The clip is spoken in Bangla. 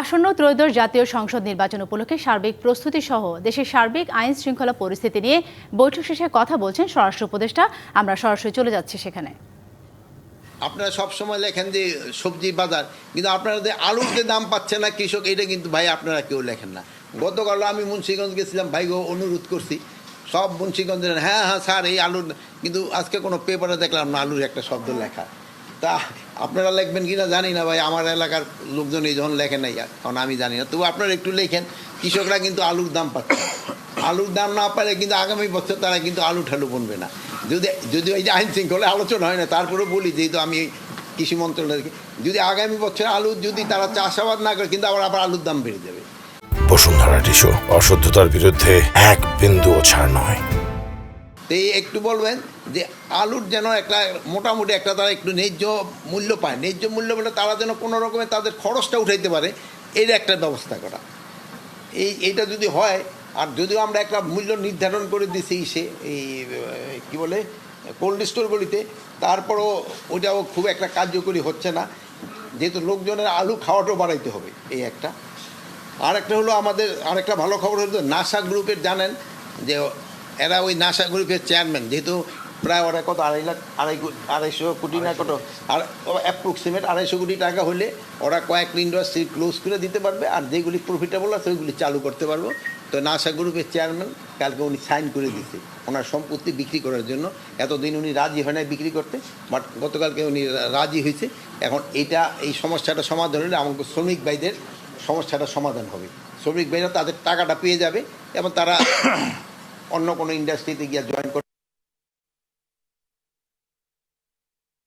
আসন্ন ত্রয়োদশ জাতীয় সংসদ নির্বাচন উপলক্ষে সার্বিক প্রস্তুতি সহ দেশের সার্বিক আইন শৃঙ্খলা পরিস্থিতি নিয়ে বৈঠক শেষে কথা বলছেন স্বরাষ্ট্র উপদেষ্টা। আমরা সরাসরি চলে যাচ্ছি সেখানে। আপনারা সব সময় লেখেন যে সবজি বাজার, কিন্তু আপনারা যে আলুর যে দাম পাচ্ছে না কৃষক, এটা কিন্তু ভাই আপনারা কেউ লেখেন না। গতকাল আমি মুন্সিগঞ্জ গেছিলাম ভাইগো অনুরোধ করছি। সব মুন্সিগঞ্জের হ্যাঁ হ্যাঁ স্যার, এই আলুর, কিন্তু আজকে কোনো পেপারে দেখলাম না, আলুর একটা শব্দ লেখা। তা আপনারা লিখবেন কিনা জানি না ভাই, আমার এলাকার লোকজন এই যখন লেখে নাই কারণ আমি জানি না। তবু আপনারা একটু লেখেন, কৃষকরা কিন্তু আলুর দাম পাচ্ছে। আলুর দাম না পারে কিন্তু আগামী বছর তারা কিন্তু আলু ঠালু বনবে না। যদি যদি এই যে আইন শৃঙ্খলা আলোচনা হয় না তারপরে বলি, যেহেতু আমি কৃষি মন্ত্রণালয়কে যদি আগামী বছর আলু যদি তারা চাষাবাদ না করে, কিন্তু আবার আবার আলুর দাম বেড়ে যাবে। বসুন্ধরা টিস্যু, অশুদ্ধতার বিরুদ্ধে এক বিন্দুও ছাড় নয়। তো এই একটু বলবেন যে আলুর যেন একটা মোটামুটি একটা তারা একটু ন্যায্য মূল্য পায়। ন্যায্য মূল্য বলে তারা যেন কোনো রকমের তাদের খরচটা উঠাইতে পারে, এর একটা ব্যবস্থা করা। এই, এইটা যদি হয়, আর যদিও আমরা একটা মূল্য নির্ধারণ করে দিছি সে, এই, কী বলে কোল্ড স্টোরগুলিতে তারপরও ওইটাও খুব একটা কার্যকরী হচ্ছে না। যেহেতু লোকজনের আলু খাওয়াটাও বাড়াইতে হবে, এই একটা। আর একটা হলো আমাদের, আরেকটা ভালো খবর হলো নাসা গ্রুপের জানেন যে এরা ওই নাসা গ্রুপের চেয়ারম্যান যেহেতু প্রায় ওরা কত আড়াই লাখ আড়াই আড়াইশো কোটি না কত? আর অ্যাপ্রক্সিমেট আড়াইশো কোটি টাকা হলে ওরা কয়েক ইন্ডাস্ট্রি ক্লোজ করে দিতে পারবে আর যেগুলি প্রফিটেবল আছে ওইগুলি চালু করতে পারব। তো নাসা গ্রুপের চেয়ারম্যান কালকে উনি সাইন করে দিছে ওনার সম্পত্তি বিক্রি করার জন্য। এতদিন উনি রাজি হয় না বিক্রি করতে বাট গতকালকে উনি রাজি হয়েছে। এখন এটা এই সমস্যাটা সমাধান হলে আমাকে শ্রমিক ভাইদের সমস্যাটা সমাধান হবে। শ্রমিক ভাইরা তাদের টাকাটা পেয়ে যাবে এবং তারা অন্য কোনো ইন্ডাস্ট্রিতে গিয়ে জয়েন করতে